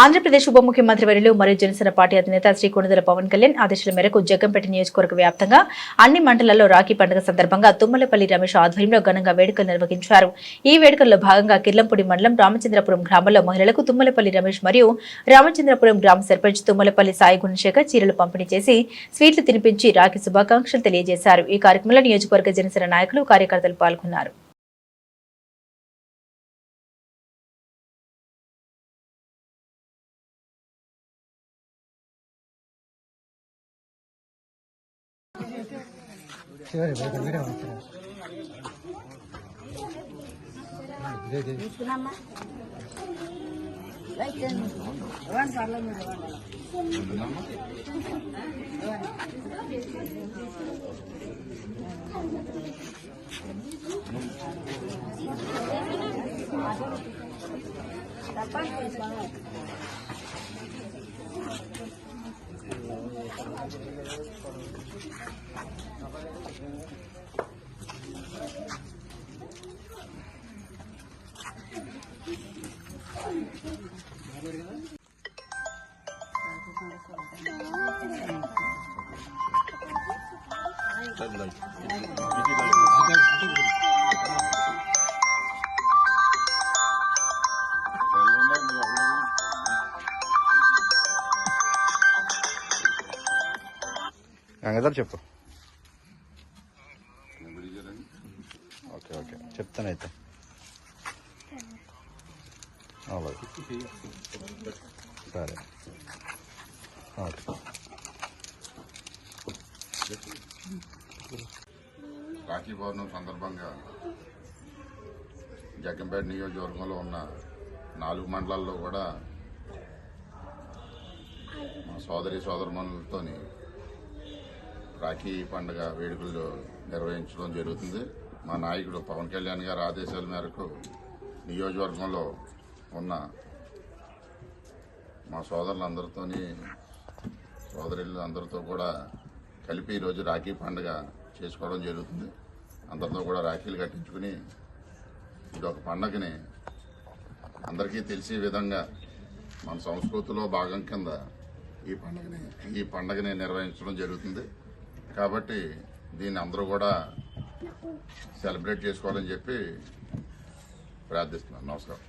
ఆంధ్రప్రదేశ్ ఉప ముఖ్యమంత్రి వర్యులు మరియు జనసేన పార్టీ అధినేత శ్రీ కొనుదల పవన్ కళ్యాణ్ ఆదేశాల మేరకు జగ్గంపేట నియోజకవర్గ వ్యాప్తంగా అన్ని మండలాల్లో రాఖీ పండుగ సందర్భంగా తుమ్మలపల్లి రమేష్ ఆధ్వర్యంలో ఘనంగా వేడుకలు నిర్వహించారు. ఈ వేడుకల్లో భాగంగా కిర్లంపూడి మండలం రామచంద్రపురం గ్రామంలో మహిళలకు తుమ్మలపల్లి రమేష్ మరియు రామచంద్రపురం గ్రామ సర్పంచ్ తుమ్మలపల్లి సాయి గుణశేఖర్ చీరలు పంపిణీ చేసి స్వీట్లు తినిపించి రాఖీ శుభాకాంక్షలు తెలియజేశారు. ఈ కార్యక్రమంలో నియోజకవర్గ జనసేన నాయకులు కార్యకర్తలు పాల్గొన్నారు. 现在也不是没量了。对对。你吃了吗？来蒸，完啥了没？吃了吗？对。ఇదే ఇదే గంగాధర్ చెప్పు. Okay okay. చెప్తానైతే సరే. ఓకే. రాఖీ పౌర్ణమి సందర్భంగా జగ్గంపేట నియోజకవర్గంలో ఉన్న నాలుగు మండలాల్లో కూడా మా సోదరి సోదరుమణులతోని రాఖీ పండుగ వేడుకలు నిర్వహించడం జరుగుతుంది. మా నాయకుడు పవన్ కళ్యాణ్ గారి ఆదేశాల మేరకు నియోజకవర్గంలో ఉన్న మా సోదరులందరితోని సోదరులు అందరితో కూడా కలిపి ఈరోజు రాఖీ పండుగ చేసుకోవడం జరుగుతుంది. అందరితో కూడా రాఖీలు కట్టించుకుని ఇది ఒక పండగని అందరికీ తెలిసే విధంగా మన సంస్కృతిలో భాగం కింద ఈ పండుగని ఈ పండుగని నిర్వహించడం జరుగుతుంది. కాబట్టి దీన్ని అందరూ కూడా సెలబ్రేట్ చేసుకోవాలని చెప్పి ప్రార్థిస్తున్నాను. నమస్కారం.